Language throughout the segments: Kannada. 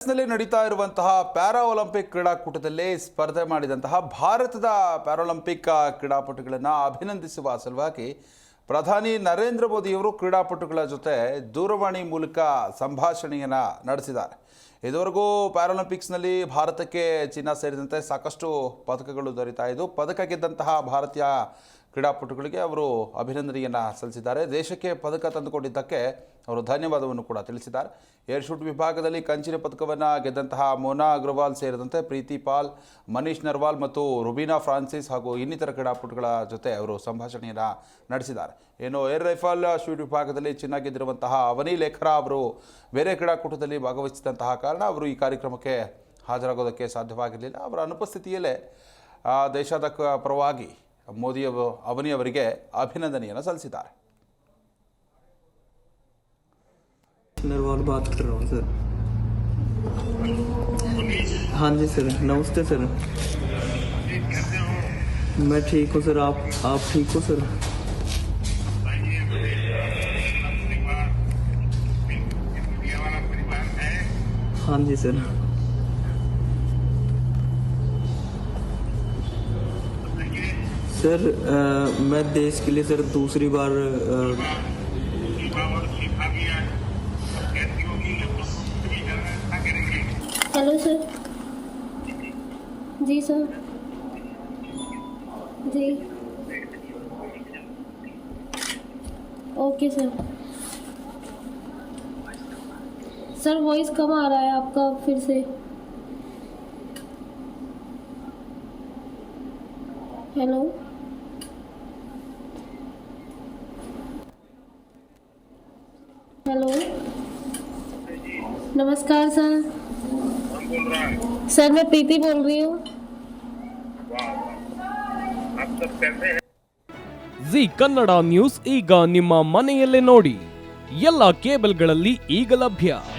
ನಡೀತಾ ಇರುವಂತಹ ಪ್ಯಾರಾ ಒಲಿಂಪಿಕ್ ಕ್ರೀಡಾಕೂಟದಲ್ಲಿ ಸ್ಪರ್ಧೆ ಮಾಡಿದಂತಹ ಭಾರತದ ಪ್ಯಾರಾಲಿಂಪಿಕ್ ಕ್ರೀಡಾಪಟುಗಳನ್ನು ಅಭಿನಂದಿಸುವ ಸಲುವಾಗಿ ಪ್ರಧಾನಿ ನರೇಂದ್ರ ಮೋದಿಯವರು ಕ್ರೀಡಾಪಟುಗಳ ಜೊತೆ ದೂರವಾಣಿ ಮೂಲಕ ಸಂಭಾಷಣೆಯನ್ನು ನಡೆಸಿದ್ದಾರೆ. ಇದುವರೆಗೂ ಪ್ಯಾರಾಲಿಂಪಿಕ್ಸ್ನಲ್ಲಿ ಭಾರತಕ್ಕೆ ಚಿನ್ನ ಸೇರಿದಂತೆ ಸಾಕಷ್ಟು ಪದಕಗಳು ದೊರೀತಾ ಇದ್ದು, ಪದಕ ಗೆದ್ದಂತಹ ಭಾರತೀಯ ಕ್ರೀಡಾಪಟುಗಳಿಗೆ ಅವರು ಅಭಿನಂದನೆಯನ್ನು ಸಲ್ಲಿಸಿದ್ದಾರೆ. ದೇಶಕ್ಕೆ ಪದಕ ತಂದುಕೊಂಡಿದ್ದಕ್ಕೆ ಅವರು ಧನ್ಯವಾದವನ್ನು ಕೂಡ ತಿಳಿಸಿದ್ದಾರೆ. ಏರ್ ಶೂಟ್ ವಿಭಾಗದಲ್ಲಿ ಕಂಚಿನ ಪದಕವನ್ನು ಗೆದ್ದಂತಹ ಮೋನಾ ಅಗ್ರವಾಲ್ ಸೇರಿದಂತೆ ಪ್ರೀತಿ ಪಾಲ್, ಮನೀಶ್ ನರ್ವಾಲ್ ಮತ್ತು ರುಬೀನಾ ಫ್ರಾನ್ಸಿಸ್ ಹಾಗೂ ಇನ್ನಿತರ ಕ್ರೀಡಾಪಟುಗಳ ಜೊತೆ ಅವರು ಸಂಭಾಷಣೆಯನ್ನು ನಡೆಸಿದ್ದಾರೆ. ಏನು ಏರ್ ರೈಫಲ್ ಶೂಟ್ ವಿಭಾಗದಲ್ಲಿ ಚಿನ್ನ ಗೆದ್ದಿರುವಂತಹ ಅವನಿ ಲೇಖರಾ ಅವರು ಬೇರೆ ಕ್ರೀಡಾಕೂಟದಲ್ಲಿ ಭಾಗವಹಿಸಿದಂತಹ ಕಾರಣ ಅವರು ಈ ಕಾರ್ಯಕ್ರಮಕ್ಕೆ ಹಾಜರಾಗೋದಕ್ಕೆ ಸಾಧ್ಯವಾಗಿರಲಿಲ್ಲ ಅವರ ಅನುಪಸ್ಥಿತಿಯಲ್ಲೇ ಆ, ದೇಶದ ಕ- ಪರವಾಗಿ ಮೋದಿ ಅವ- ಅವನಿ ಅವರಿಗೆ ಅಭಿನಂದನೆಯನ್ನು ಸಲ್ಲಿಸಿದ್ದಾರೆ नरवाल बात कर रहा हूँ सर हाँ जी सर नमस्ते सर मैं ठीक हूँ सर आप आप ठीक हो सर हाँ जी सर सर अ, मैं देश के लिए सर दूसरी बार अ, हेलो सर। जी सर। जी। Okay sir. सर वॉइस कम आ रहा है आपका फिर से हेलो हेलो नमस्कार सर सर मैं प्रीति बोल रही हूँ ಜಿ ಕನ್ನಡ ನ್ಯೂಸ್ ಈಗ ನಿಮ್ಮ ಮನೆಯಲ್ಲೇ ನೋಡಿ ಎಲ್ಲ ಕೇಬಲ್ಗಳಲ್ಲಿ ಈಗ ಲಭ್ಯ ನಿಮ್ಮ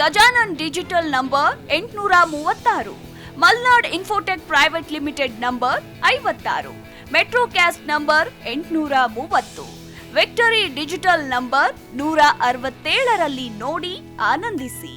ಗಜಾನನ್ ಡಿಜಿಟಲ್ ನಂಬರ್ ಎಂಟುನೂರ ಮೂವತ್ತಾರು, Malnad infotech private limited number ಐವತ್ತಾರು ಮೆಟ್ರೋ ಕ್ಯಾಸ್ಟ್ ನಂಬರ್ ಎಂಟುನೂರ ಮೂವತ್ತು, ವಿಕ್ಟರಿ ಡಿಜಿಟಲ್ ನಂಬರ್ ನೂರ ಅರವತ್ತೇಳರಲ್ಲಿ ನೋಡಿ ಆನಂದಿಸಿ.